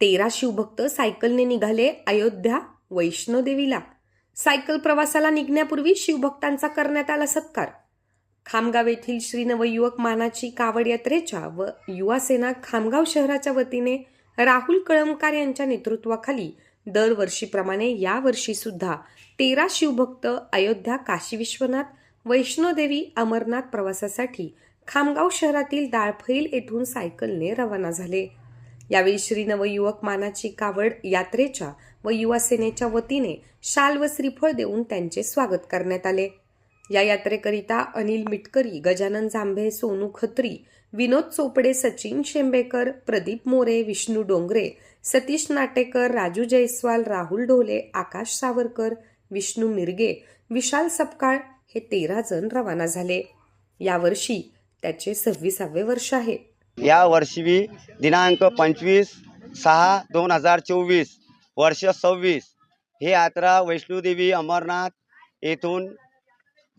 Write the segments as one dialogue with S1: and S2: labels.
S1: तेरा शिवभक्त सायकलने निघाले अयोध्या वैष्णोदेवीला सायकल प्रवासाला निघण्यापूर्वी शिवभक्तांचा करण्यात आला सत्कार. खामगाव येथील श्री नवयुवक मानाची कावड यात्रेच्या व युवासेना खामगाव शहराच्या वतीने राहुल कळमकार यांच्या नेतृत्वाखाली दरवर्षीप्रमाणे यावर्षी सुद्धा तेरा शिवभक्त अयोध्या काशी विश्वनाथ वैष्णोदेवी अमरनाथ प्रवासासाठी खामगाव शहरातील दाळफैल येथून सायकलने रवाना झाले. यावेळी श्री नवयुवक मानाची कावड यात्रेच्या व युवा सेनेच्या वतीने शाल व श्रीफळ देऊन त्यांचे स्वागत करण्यात आले. या यात्रेकरिता अनिल मिटकरी गजानन जांभे सोनू खत्री विनोद चोपडे सचिन शेंबेकर प्रदीप मोरे विष्णू डोंगरे सतीश नाटेकर राजू जयस्वाल राहुल ढोले आकाश सावरकर विष्णू मिरगे विशाल सपकाळ हे तेरा जण रवाना झाले. यावर्षी त्याचे सव्वीसावे वर्ष आहे.
S2: या वर्षी दिनांक पंचवीस सहा दोन हजार चोवीस वर्ष सव्वीस. ही यात्रा वैष्णोदेवी अमरनाथ येथून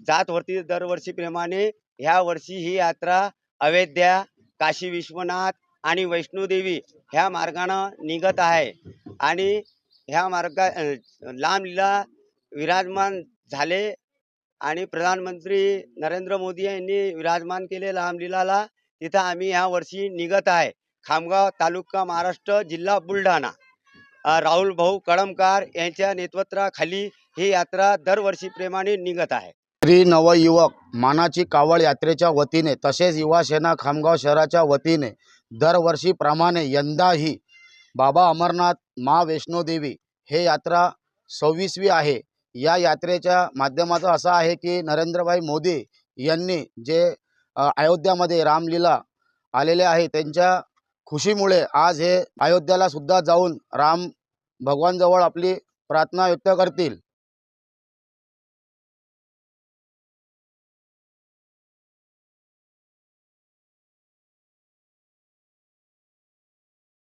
S2: जात होती दरवर्षीप्रमाणे ह्या वर्षी ही यात्रा अयोध्या काशी विश्वनाथ आणि वैष्णोदेवी ह्या मार्गानं निघत आहे. आणि ह्या मार्गा लांबलीला विराजमान झाले. आणि प्रधानमंत्री नरेंद्र मोदी यांनी विराजमान केले लांबलीलाला तिथं आम्ही ह्या वर्षी निघत आहे. खामगाव तालुका महाराष्ट्र जिल्हा बुलढाणा. राहुल भाऊ कळमकार यांच्या नेतृत्वाखाली ही यात्रा दरवर्षी प्रेमाने निघत आहे.
S3: श्री नवयुवक मानाची कावड यात्रेच्या वतीने तसेच युवा सेना खामगाव शहराच्या वतीने दरवर्षीप्रमाणे यंदाही बाबा अमरनाथ मा वैष्णोदेवी हे यात्रा सव्वीसवी आहे. या यात्रेच्या माध्यमाचं असं आहे की नरेंद्रभाई मोदी यांनी जे अयोध्यामध्ये रामलीला आलेले आहे. त्यांच्या खुशीमुळे आज हे अयोध्याला सुद्धा जाऊन राम भगवानजवळ आपली प्रार्थना व्यक्त करतील.